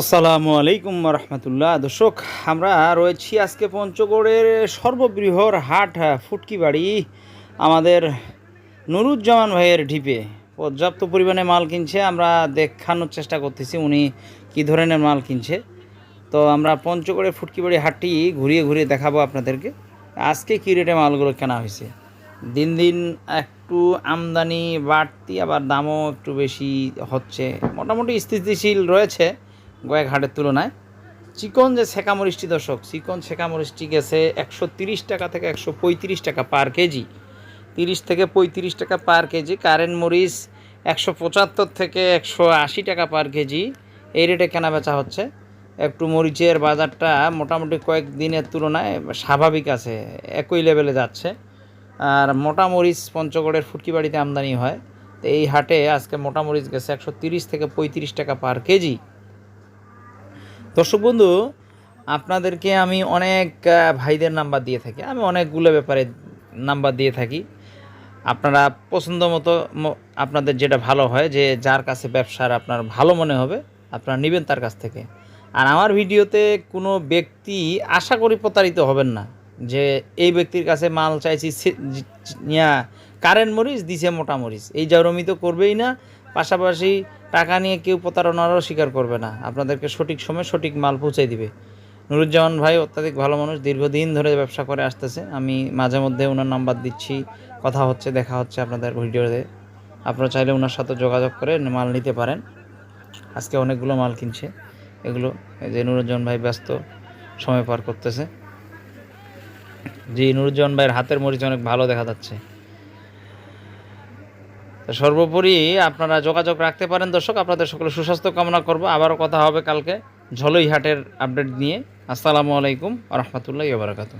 আসসালামু আলাইকুম রহমতুল্লাহ দর্শক, আমরা রয়েছি আজকে পঞ্চগড়ের সর্ববৃহৎ হাট ফুটকি বাড়ি আমাদের নুরুজ্জামান ভাইয়ের ঢিপে। পর্যাপ্ত পরিমাণে মাল কিনছে, আমরা দেখানোর চেষ্টা করতেছি উনি কী ধরনের মাল কিনছে। তো আমরা পঞ্চগড়ের ফুটকি বাড়ি হাটটি ঘুরিয়ে ঘুরিয়ে দেখাবো আপনাদেরকে। আজকে কী রেটে মালগুলো কেনা হয়েছে? দিন দিন একটু আমদানি বাড়তি, আবার দামও একটু বেশি হচ্ছে। মোটামুটি স্থিতিশীল রয়েছে। কয়েক হাটের তুলনায়। চিকন যে ছেঁকা মরিচটি দর্শক, চিকন ছেঁকা মরিচটি গেছে একশো তিরিশ টাকা থেকে একশো পঁয়ত্রিশ টাকা পার কেজি। তিরিশ থেকে পঁয়ত্রিশ টাকা পার কেজি, কারেন্ট মরিচ একশো পঁচাত্তর থেকে একশো আশি টাকা পার কেজি। এই রেটে কেনা বেচা হচ্ছে। একটু মরিচের বাজারটা মোটামুটি কয়েক দিনের তুলনায় স্বাভাবিক আছে, একই লেভেলে যাচ্ছে। আর মোটা মরিচ পঞ্চগড়ের ফুটকি বাড়িতে আমদানি হয়। তো এই হাটে আজকে মোটা মরিচ গেছে একশো তিরিশ থেকে পঁয়ত্রিশ টাকা পার কেজি। দর্শক বন্ধু, আপনাদেরকে আমি অনেক ভাইদের নাম্বার দিয়ে থাকি। আমি অনেকগুলো ব্যাপারে নাম্বার দিয়ে থাকি। আপনারা পছন্দ মতো আপনাদের যেটা ভালো হয়, যে যার কাছে ব্যবসার আপনার ভালো মনে হবে, আপনারা নেবেন তার কাছ থেকে। আর আমার ভিডিওতে কোনো ব্যক্তি আশা করি প্রতারিত হবেন না, যে এই ব্যক্তির কাছে মাল চাইছি কারেন্ট মরিচ, দিছে মোটা মরিচ। এই জরমি তো করবেই না। পাশাপাশি টাকা নিয়ে কেউ প্রতারণারও স্বীকার করবে না। আপনাদেরকে সঠিক সময় সঠিক মাল পৌঁছে দিবে। নুরুজ্জামান ভাই অত্যাধিক ভালো মানুষ, দীর্ঘদিন ধরে ব্যবসা করে আসতেছে। আমি মাঝে মধ্যে ওনার নাম্বার দিচ্ছি, কথা হচ্ছে, দেখা হচ্ছে আপনাদের ভিডিওতে। আপনারা চাইলে ওনার সাথে যোগাযোগ করে মাল নিতে পারেন। আজকে অনেকগুলো মাল কিনছে। এগুলো যে নুরুজ্জামান ভাই ব্যস্ত, সময় পার করতেছে। জি, নুরুজ্জামান ভাইয়ের হাতের মরিচ অনেক ভালো দেখা যাচ্ছে। সর্বোপরি আপনারা যোগাযোগ রাখতে পারেন, দর্শক। আপনাদের সকলে সুস্বাস্থ্য কামনা করব। আবারও কথা হবে কালকে ঝলই হাটের আপডেট নিয়ে। আসসালামু আলাইকুম রহমতুল্লাহ বারাকাতু